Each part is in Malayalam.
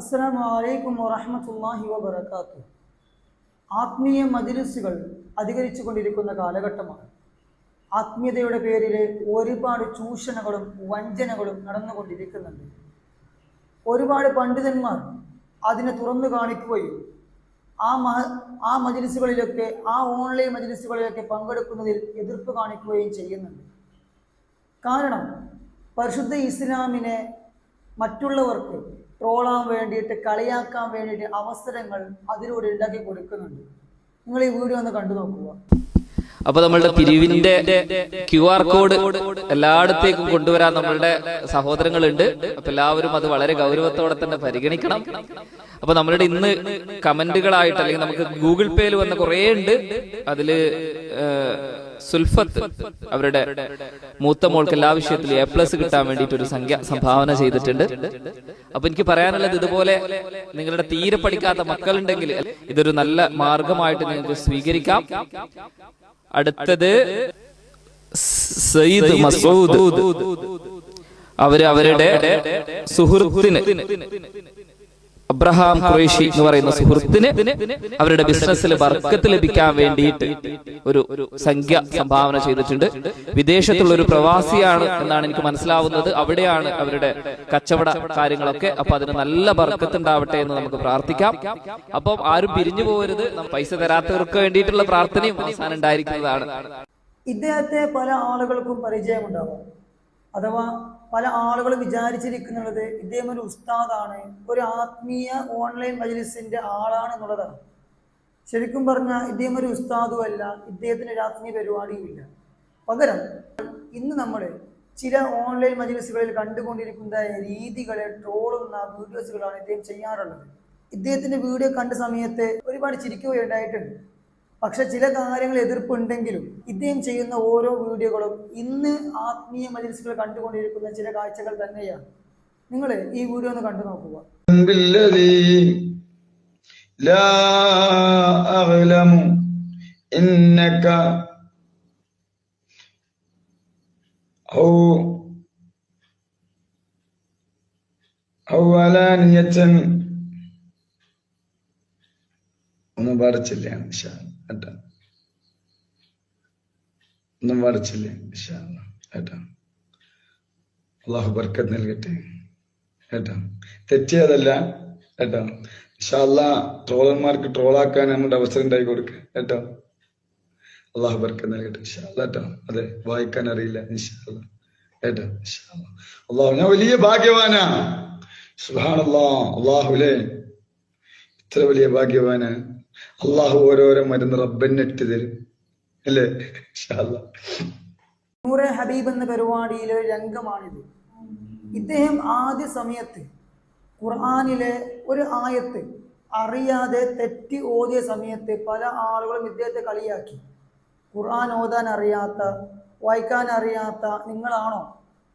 അസ്സലാമു അലൈക്കും വറഹ്മത്തുള്ളാഹി വബറകാതുഹു. ആത്മീയ മജിലിസുകൾ അധികരിച്ചു കൊണ്ടിരിക്കുന്ന കാലഘട്ടമാണ്. ആത്മീയതയുടെ പേരിൽ ഒരുപാട് ചൂഷണങ്ങളും വഞ്ചനകളും നടന്നുകൊണ്ടിരിക്കുന്നുണ്ട്. ഒരുപാട് പണ്ഡിതന്മാർ അതിനെ തുറന്നു കാണിക്കുകയും ആ മഹ ആ മജിലിസുകളിലൊക്കെ ആ ഓൺലൈൻ മജിലിസുകളിലൊക്കെ പങ്കെടുക്കുന്നതിൽ എതിർപ്പ് കാണിക്കുകയും ചെയ്യുന്നുണ്ട്. കാരണം പരിശുദ്ധ ഇസ്ലാമിനെ മറ്റുള്ളവർക്ക് ട്രോളാൻ വേണ്ടിയിട്ട് കളിയാക്കാൻ വേണ്ടിയിട്ട് അവസരങ്ങൾ അതിലൂടെ ഉണ്ടാക്കി കൊടുക്കുന്നുണ്ട്. നിങ്ങൾ ഈ വീഡിയോ ഒന്ന് കണ്ടു നോക്കുക. അപ്പൊ നമ്മളുടെ പിരിവിന്റെ ക്യു ആർ കോഡ് എല്ലായിടത്തേക്കും കൊണ്ടുവരാൻ നമ്മളുടെ സഹോദരങ്ങളുണ്ട്. അപ്പൊ എല്ലാവരും അത് വളരെ ഗൗരവത്തോടെ തന്നെ പരിഗണിക്കണം. അപ്പൊ നമ്മളുടെ ഇന്ന് കമന്റുകളായിട്ട് അല്ലെങ്കിൽ നമുക്ക് ഗൂഗിൾ പേയിൽ വന്ന കുറേ ഉണ്ട് അതിൽ സുൽഫത്ത് അവരുടെ മൂത്ത മോൾക്ക് എല്ലാ വിഷയത്തിലും എ പ്ലസ് കിട്ടാൻ വേണ്ടിയിട്ട് ഒരു സംഖ്യ സംഭാവന ചെയ്തിട്ടുണ്ട്. അപ്പൊ എനിക്ക് പറയാനുള്ളത് ഇതുപോലെ നിങ്ങളുടെ തീരെ പഠിക്കാത്ത മക്കളുണ്ടെങ്കിൽ ഇതൊരു നല്ല മാർഗമായിട്ട് നിങ്ങൾക്ക് സ്വീകരിക്കാം. അടുത്തത് സയ്യിദ് മസൂദ്. അവർ അവരുടെ സുഹൃത്തിന് അബ്രഹാം ഖുറേഷി എന്ന് പറയുന്ന സുഹൃത്തിന് അവരുടെ ബിസിനസ്സിൽ വർക്കത്ത് ലഭിക്കാൻ വേണ്ടിയിട്ട് ഒരു സംഖ്യ സംഭാവന ചെയ്തിട്ടുണ്ട്. വിദേശത്തുള്ള ഒരു പ്രവാസിയാണ് എന്നാണ് എനിക്ക് മനസ്സിലാവുന്നത്. അവിടെയാണ് അവരുടെ കച്ചവട കാര്യങ്ങളൊക്കെ. അപ്പൊ അതിന് നല്ല വർക്കത്ത് ഉണ്ടാവട്ടെ എന്ന് നമുക്ക് പ്രാർത്ഥിക്കാം. അപ്പം ആരും പിരിഞ്ഞു പോകരുത്. പൈസ തരാത്തവർക്ക് വേണ്ടിയിട്ടുള്ള പ്രാർത്ഥനയും അവസാനം ഉണ്ടായിരിക്കുന്നതാണ്. ഇദ്ദേഹത്തെ പല ആളുകൾക്കും പരിചയമുണ്ടാവാം. അഥവാ പല ആളുകളും വിചാരിച്ചിരിക്കുന്നത് ഇദ്ദേഹം ഒരു ഉസ്താദാണ് ഒരു ആത്മീയ ഓൺലൈൻ മജ്ലിസിന്റെ ആളാണ് എന്നുള്ളതാണ്. ശരിക്കും പറഞ്ഞാൽ ഇദ്ദേഹം ഒരു ഉസ്താദും അല്ല ഇദ്ദേഹത്തിന് ഒരു ആത്മീയ പരിപാടിയും ഇല്ല. പകരം ഇന്ന് നമ്മൾ ചില ഓൺലൈൻ മജ്ലിസുകളിൽ കണ്ടുകൊണ്ടിരിക്കുന്ന രീതികളെ ട്രോളുന്ന വീഡിയോസുകളാണ് ഇദ്ദേഹം ചെയ്യാറുള്ളത്. ഇദ്ദേഹത്തിന്റെ വീഡിയോ കണ്ട സമയത്ത് ഒരുപാട് ചിരിക്കുകയുണ്ടായിട്ടുണ്ട്. പക്ഷെ ചില കാര്യങ്ങൾ എതിർപ്പുണ്ടെങ്കിലും ഇദ്ദേഹം ചെയ്യുന്ന ഓരോ വീഡിയോകളും ഇന്ന് ആത്മീയ മജിൽസുകൾ കണ്ടുകൊണ്ടിരിക്കുന്ന ചില കാഴ്ചകൾ തന്നെയാണ് നിങ്ങൾ ഈ വീഡിയോ ഒന്ന് കണ്ടു നോക്കുക بالذي لا أعلم إنك أو أو വരച്ചില്ല ഒന്നും വരച്ചില്ല അള്ളാഹു ബർക്കത്ത് നൽകട്ടെ ഏട്ടാ തെറ്റിയതല്ല കേട്ടോ. ഇഷാല്ല ട്രോളർമാർക്ക് ട്രോളാക്കാൻ നമ്മുടെ അവസരം ഉണ്ടായി കൊടുക്ക കേട്ടോ. അള്ളാഹു ബർക്കത്ത് നൽകട്ടെ ഇഷാല്ല കേട്ടോ. അതെ വായിക്കാൻ അറിയില്ല ഇഷാല്ല കേട്ടോ ഇഷാല്ല അള്ളാഹു ഞാൻ വലിയ ഭാഗ്യവാനാ. സുഹാണല്ലോ അള്ളാഹുലേ ഇത്ര വലിയ ഭാഗ്യവാനാ. അള്ളാഹു ഓരോരോ മരുന്ന് റബ്ബന്നിട്ട് തരും. അല്ലേ? നൂറെ ഹബീബ് എന്ന പരിപാടിയിലെ രംഗമാണിത്. ഇദ്ദേഹം ആദ്യ സമയത്ത് ഖുർആാനിലെ ഒരു ആയത്ത് അറിയാതെ തെറ്റി ഓതിയ സമയത്ത് പല ആളുകളും ഇദ്ദേഹത്തെ കളിയാക്കി. ഖുർആൻ ഓതാൻ അറിയാത്ത വായിക്കാൻ അറിയാത്ത നിങ്ങളാണോ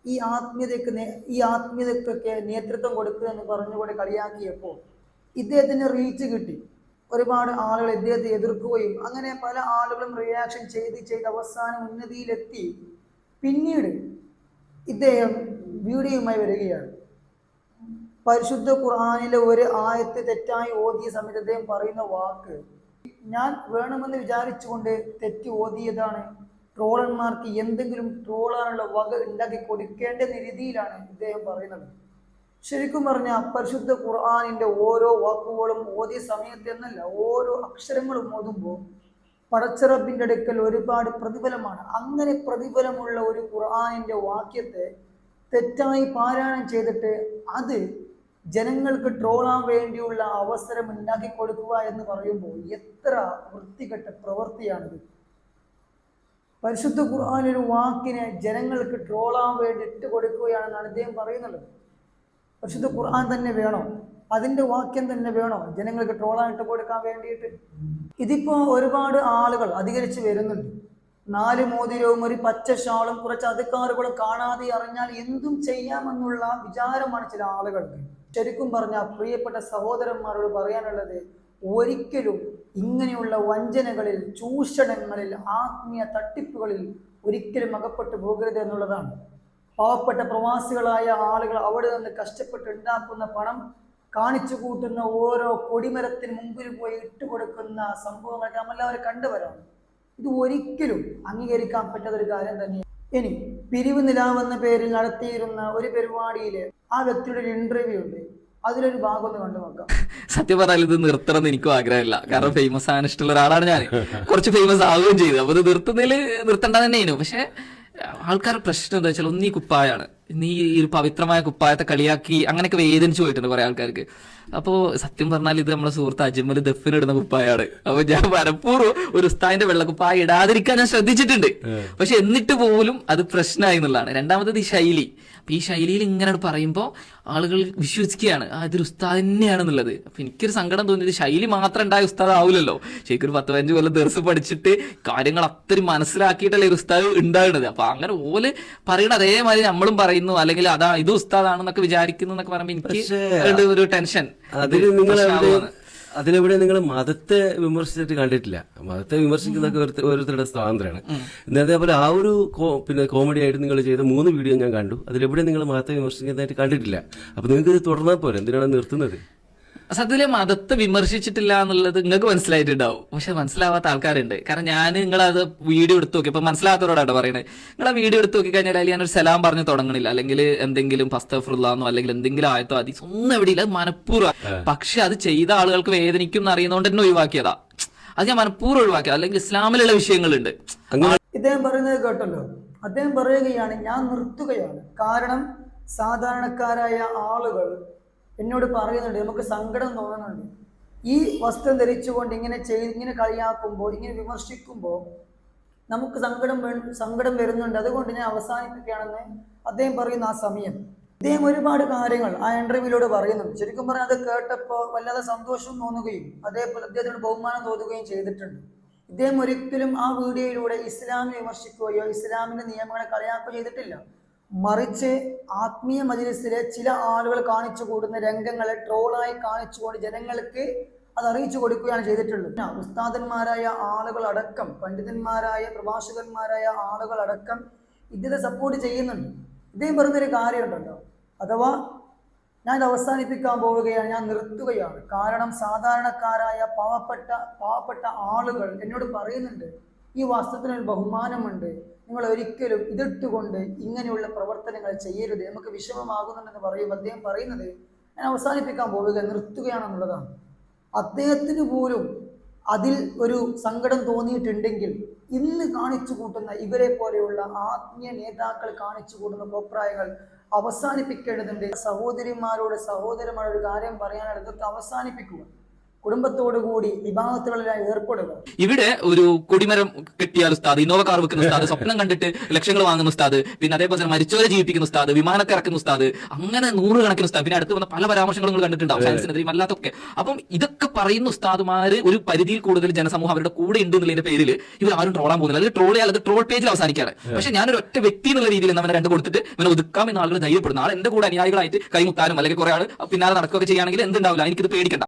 ഈ ആത്മീയതയ്ക്ക് ഈ ആത്മീയതയ്ക്കൊക്കെ നേതൃത്വം കൊടുക്കുക എന്ന് പറഞ്ഞുകൊണ്ട് കളിയാക്കിയപ്പോൾ ഇദ്ദേഹത്തിന് റീച്ച് കിട്ടി. ഒരുപാട് ആളുകൾ ഇദ്ദേഹത്തെ എതിർക്കുകയും അങ്ങനെ പല ആളുകളും റിയാക്ഷൻ ചെയ്ത് ചെയ്ത് അവസാനം ഉന്നതിയിലെത്തി. പിന്നീട് ഇദ്ദേഹം വീഡിയോയുമായി വരികയാണ്. പരിശുദ്ധ ഖുർആാനിലെ ഒരു ആയത്ത് തെറ്റായി ഓതിയ സമയത്ത് അദ്ദേഹം പറയുന്ന വാക്ക് ഞാൻ വേണമെന്ന് വിചാരിച്ചുകൊണ്ട് തെറ്റി ഓതിയതാണ്. ട്രോളന്മാർക്ക് എന്തെങ്കിലും ട്രോളാനുള്ള വക ഉണ്ടാക്കി കൊടുക്കേണ്ട രീതിയിലാണ് ഇദ്ദേഹം പറയുന്നത്. ശരിക്കും പറഞ്ഞാൽ പരിശുദ്ധ ഖുർആാനിന്റെ ഓരോ വാക്കുകളും ഓതിയ സമയത്ത് എന്നല്ല ഓരോ അക്ഷരങ്ങളും ഓതുമ്പോൾ പടച്ചിറപ്പിന്റെ അടുക്കൽ ഒരുപാട് പ്രതിഫലമാണ്. അങ്ങനെ പ്രതിഫലമുള്ള ഒരു ഖുർആാനിന്റെ വാക്യത്തെ തെറ്റായി പാരായണം ചെയ്തിട്ട് അത് ജനങ്ങൾക്ക് ട്രോളാൻ വേണ്ടിയുള്ള അവസരം ഉണ്ടാക്കി കൊടുക്കുക എന്ന് പറയുമ്പോൾ എത്ര വൃത്തികെട്ട പ്രവൃത്തിയാണിത്. പരിശുദ്ധ ഖുർആാനൊരു വാക്കിനെ ജനങ്ങൾക്ക് ട്രോളാൻ വേണ്ടി ഇട്ട് കൊടുക്കുകയാണെന്നാണ് ഇദ്ദേഹം പറയുന്നത്. പരിശുദ്ധ ഖുർആൻ തന്നെ വേണോ? അതിന്റെ വാക്യം തന്നെ വേണോ? ജനങ്ങൾക്ക് ട്രോളായിട്ട് കൊടുക്കാൻ വേണ്ടിയിട്ട്. ഇതിപ്പോൾ ഒരുപാട് ആളുകൾ അധികരിച്ച് വരുന്നുണ്ട്. നാല് മോതിരവും ഒരു പച്ച ഷാളും കുറച്ച് അധികാറുകളും കാണാതെ അറിഞ്ഞാൽ എന്തും ചെയ്യാമെന്നുള്ള വിചാരമാണ് ചില ആളുകൾക്ക്. ശരിക്കും പറഞ്ഞാൽ പ്രിയപ്പെട്ട സഹോദരന്മാരോട് പറയാനുള്ളത് ഒരിക്കലും ഇങ്ങനെയുള്ള വഞ്ചനകളിൽ ചൂഷണങ്ങളിൽ ആത്മീയ തട്ടിപ്പുകളിൽ ഒരിക്കലും അകപ്പെട്ടു പോകരുത് എന്നുള്ളതാണ്. പാവപ്പെട്ട പ്രവാസികളായ ആളുകൾ അവിടെ നിന്ന് കഷ്ടപ്പെട്ട് ഉണ്ടാക്കുന്ന പണം കാണിച്ചു കൂട്ടുന്ന ഓരോ കൊടിമരത്തിന് മുമ്പിൽ പോയി ഇട്ട് കൊടുക്കുന്ന സംഭവങ്ങളൊക്കെ നമ്മളെല്ലാവരും കണ്ടുവരാം. ഇത് ഒരിക്കലും അംഗീകരിക്കാൻ പറ്റാത്ത ഒരു കാര്യം തന്നെയാണ്. ഇനി പിരിവ് നിലാവെന്ന പേരിൽ നടത്തിയിരുന്ന ഒരു പരിപാടിയിൽ ആ വ്യക്തിയുടെ ഒരു ഇന്റർവ്യൂ ഉണ്ട്. അതിലൊരു ഭാഗം ഒന്ന് കണ്ടു നോക്കാം. സത്യം പറഞ്ഞാൽ ഇത് നിർത്തണം എന്ന് എനിക്കും ആഗ്രഹമില്ല. കാരണം ഫേമസ് ആകാൻ ഇഷ്ടമുള്ള ഒരാളാണ് ഞാൻ കുറച്ച് ഫേമസ് ആവുകയും ചെയ്തു. അപ്പൊ ഇത് നിർത്തുന്നതിൽ നിർത്തേണ്ട തന്നെയായിരുന്നു. പക്ഷെ ആൾക്കാരുടെ പ്രശ്നം എന്താ വെച്ചാൽ ഒന്നീ കുപ്പായാണ്. നീ ഈ ഒരു പവിത്രമായ കുപ്പായത്തെ കളിയാക്കി അങ്ങനെയൊക്കെ വേദനിച്ചു പോയിട്ടുണ്ട് കുറെ ആൾക്കാർക്ക്. അപ്പോ സത്യം പറഞ്ഞാൽ ഇത് നമ്മുടെ സുഹൃത്ത് അജ്മൽ ദഫിനിടുന്ന കുപ്പായാണ്. അപ്പൊ ഞാൻ മനഃപൂർവം ഒരു ഉസ്താദിന്റെ വെള്ളക്കുപ്പായ ഇടാതിരിക്കാൻ ഞാൻ ശ്രദ്ധിച്ചിട്ടുണ്ട്. പക്ഷെ എന്നിട്ട് പോലും അത് പ്രശ്നമായി എന്നുള്ളതാണ്. രണ്ടാമത്തത് ഈ ശൈലി. അപ്പൊ ഈ ശൈലിയിൽ ഇങ്ങനെ പറയുമ്പോൾ ആളുകൾ വിശ്വസിക്കുകയാണ് ആ ഇതൊരു ഉസ്താദ് തന്നെയാണെന്നുള്ളത്. അപ്പൊ എനിക്കൊരു സങ്കടം തോന്നിയത് ശൈലി മാത്രം ഉണ്ടായ ഉസ്താദ് ആവില്ലല്ലോ ശരിക്കും ഒരു പത്ത് പതിനഞ്ച് കൊല്ലം ദിവസം പഠിച്ചിട്ട് കാര്യങ്ങൾ അത്രയും മനസ്സിലാക്കിയിട്ടല്ലേ ഒരു ഉസ്താദ് ഉണ്ടാകുന്നത് അപ്പൊ അങ്ങനെ ഓൽ പറയണ അതേമാതിരി നമ്മളും പറയുന്നു അല്ലെങ്കിൽ അതാ ഇത് ഉസ്താദാണെന്നൊക്കെ വിചാരിക്കുന്നു എന്നൊക്കെ പറയുമ്പോൾ എനിക്ക് ഒരു ടെൻഷൻ. അതിൽ നിങ്ങൾ അതിനെവിടെ അതിലെവിടെ നിങ്ങൾ മതത്തെ വിമർശിച്ചിട്ട് കണ്ടിട്ടില്ല. മതത്തെ വിമർശിക്കുന്നതൊക്കെ ഓരോരുത്ത- ഓരോരുത്തരുടെ സ്വാതന്ത്ര്യമാണ്. ഇന്ന് അതേപോലെ ആ ഒരു പിന്നെ കോമഡി ആയിട്ട് നിങ്ങൾ ചെയ്ത മൂന്ന് വീഡിയോ ഞാൻ കണ്ടു. അതിലെവിടെ നിങ്ങൾ മതത്തെ വിമർശിക്കുന്നതായിട്ട് കണ്ടിട്ടില്ല. അപ്പൊ നിങ്ങൾക്ക് ഇത് തുടർന്നാൽ പോരെ. എന്തിനാണ് നിർത്തുന്നത്? സത്യത്തിൽ മതത്തെ വിമർശിച്ചിട്ടില്ല എന്നുള്ളത് നിങ്ങൾക്ക് മനസ്സിലായിട്ടുണ്ടാവും. പക്ഷെ മനസ്സിലാവാത്ത ആൾക്കാരുണ്ട്. കാരണം ഞാൻ നിങ്ങളത് വീഡിയോ എടുത്ത് നോക്കി. ഇപ്പൊ മനസ്സിലാത്തവരോടാണ് പറയുന്നത് നിങ്ങൾ ആ വീഡിയോ എടുത്ത് നോക്കി കഴിഞ്ഞാൽ അതിൽ ഞാനൊരു സലാം പറഞ്ഞ് തുടങ്ങണില്ല. അല്ലെങ്കിൽ എന്തെങ്കിലും ഫസ്തഫുള്ളാന്നോ അല്ലെങ്കിൽ എന്തെങ്കിലും ആയത്തോ അതി ഒന്നും എവിടെയില്ല. അത് മനഃപൂർവം. പക്ഷെ അത് ചെയ്ത ആളുകൾക്ക് വേദനിക്കും എന്ന് അറിയുന്നതുകൊണ്ട് തന്നെ ഒഴിവാക്കിയതാ. അത് ഞാൻ മനഃപൂർവം ഒഴിവാക്കിയത് അല്ലെങ്കിൽ ഇസ്ലാമിലുള്ള വിഷയങ്ങളുണ്ട്. ഇദ്ദേഹം പറയുന്നത് കേട്ടല്ലോ. അദ്ദേഹം പറയുകയാണ് ഞാൻ നിർത്തുകയാണ്. കാരണം സാധാരണക്കാരായ ആളുകൾ എന്നോട് പറയുന്നുണ്ട് നമുക്ക് സങ്കടം തോന്നുന്നുണ്ട്. ഈ വസ്ത്രം ധരിച്ചുകൊണ്ട് ഇങ്ങനെ ചെയ്ത് ഇങ്ങനെ കളിയാക്കുമ്പോൾ ഇങ്ങനെ വിമർശിക്കുമ്പോൾ നമുക്ക് സങ്കടം സങ്കടം വരുന്നുണ്ട്. അതുകൊണ്ട് ഞാൻ അവസാനിപ്പിക്കുകയാണെന്ന് അദ്ദേഹം പറയുന്ന ആ സമയം. ഇദ്ദേഹം ഒരുപാട് കാര്യങ്ങൾ ആ ഇന്റർവ്യൂവിലൂടെ പറയുന്നുണ്ട്. ശരിക്കും പറഞ്ഞാൽ അത് കേട്ടപ്പോൾ വല്ലാതെ സന്തോഷം തോന്നുകയും അതേപോലെ അദ്ദേഹത്തിന് ബഹുമാനം തോന്നുകയും ചെയ്തിട്ടുണ്ട്. ഇദ്ദേഹം ഒരിക്കലും ആ വീഡിയോയിലൂടെ ഇസ്ലാമിനെ വിമർശിക്കുകയോ ഇസ്ലാമിന്റെ നിയമങ്ങളെ കളിയാക്കുകയോ ചെയ്തിട്ടില്ല. മറിച്ച് ആത്മീയ മജിലിസിലെ ചില ആളുകൾ കാണിച്ചു കൂടുന്ന രംഗങ്ങളെ ട്രോളായി കാണിച്ചുകൊണ്ട് ജനങ്ങൾക്ക് അത് അറിയിച്ചു കൊടുക്കുകയാണ് ചെയ്തിട്ടുള്ളത്. ഉസ്താദന്മാരായ ആളുകളടക്കം പണ്ഡിതന്മാരായ പ്രഭാഷകന്മാരായ ആളുകളടക്കം ഇതിനെ സപ്പോർട്ട് ചെയ്യുന്നുണ്ട്. ഇദ്ദേഹം പറഞ്ഞൊരു കാര്യമുണ്ടല്ലോ. അഥവാ ഞാൻ ഇത് അവസാനിപ്പിക്കാൻ പോവുകയാണ് ഞാൻ നിർത്തുകയാണ്. കാരണം സാധാരണക്കാരായ പാവപ്പെട്ട പാവപ്പെട്ട ആളുകൾ എന്നോട് പറയുന്നുണ്ട് ഈ വസ്ത്രത്തിനൊരു ബഹുമാനമുണ്ട്. നിങ്ങൾ ഒരിക്കലും ഇതിട്ടുകൊണ്ട് ഇങ്ങനെയുള്ള പ്രവർത്തനങ്ങൾ ചെയ്യരുത്. നമുക്ക് വിഷമമാകുന്നുണ്ടെന്ന് പറയും അദ്ദേഹം പറയുന്നത് ഞാൻ അവസാനിപ്പിക്കാൻ പോവുക നിർത്തുകയാണെന്നുള്ളതാണ്. അദ്ദേഹത്തിന് പോലും അതിൽ ഒരു സങ്കടം തോന്നിയിട്ടുണ്ടെങ്കിൽ ഇന്ന് കാണിച്ചു കൂട്ടുന്ന ഇവരെ പോലെയുള്ള ആത്മീയ നേതാക്കൾ കാണിച്ചു കൂട്ടുന്ന കോപ്രായങ്ങൾ അവസാനിപ്പിക്കേണ്ടതുണ്ട്. സഹോദരിമാരോട് സഹോദരന്മാരോട് കാര്യം പറയാനുള്ളത് അവസാനിപ്പിക്കുക. കുടുംബത്തോടു കൂടി വിഭാഗത്തുകളിലായി ഏർപ്പെടുക. ഇവിടെ ഒരു കൊടിമരം കെട്ടിയ ഉസ്താദ് ഇന്നോവ കാർ വെക്കുന്ന ഉസ്താദ് സ്വപ്നം കണ്ടിട്ട് ലക്ഷങ്ങൾ വാങ്ങുന്ന ഉസ്താദ് പിന്നെ അതേപോലെ തന്നെ മരിച്ചവരെ ജീവിപ്പിക്കുന്ന ഉസ്താദ് വിമാനത്തെ ഇറക്കുന്ന ഉസ്താദ് അങ്ങനെ നൂറുകണക്കിന് ഉസ്താദ്. പിന്നെ അടുത്ത് വന്ന പല പരാമർശങ്ങളും നിങ്ങൾ കണ്ടിട്ടുണ്ടാവും സയൻസിനെതിരെയും അല്ലാത്തൊക്കെ അപ്പം ഇതൊക്കെ പറയുന്ന ഉസ്താദുമാര് ഒരു പരിധിയിൽ കൂടുതൽ ജനസമൂഹം അവരുടെ കൂടെ ഉണ്ട് എന്നുള്ളതിന്റെ പേരിൽ ഇവർ ആരും ട്രോളാൻ പോകുന്നില്ല. അല്ലെങ്കിൽ ട്രോൾ ചെയ്യാൻ അത് ട്രോൾ പേജിൽ അവസാനിക്കാറ് പക്ഷെ ഞാനൊരു ഒറ്റ വ്യക്തി എന്നുള്ള രീതിയിൽ നമ്മൾ രണ്ട് കൊടുത്തിട്ട് ഇവനെ ഒതുക്കാം എന്ന ആളുകൾ ധൈര്യപ്പെടുന്നു ആൾ എന്റെ കൂടെ അനുയായികളായിട്ട് കൈമുത്താനും അല്ലെങ്കിൽ കുറെ ആൾ പിന്നാലെ നടക്കുകയൊക്കെ ചെയ്യുകയാണെങ്കിൽ എന്തുണ്ടാവില്ല. എനിക്കിത് പേടിക്കണ്ട.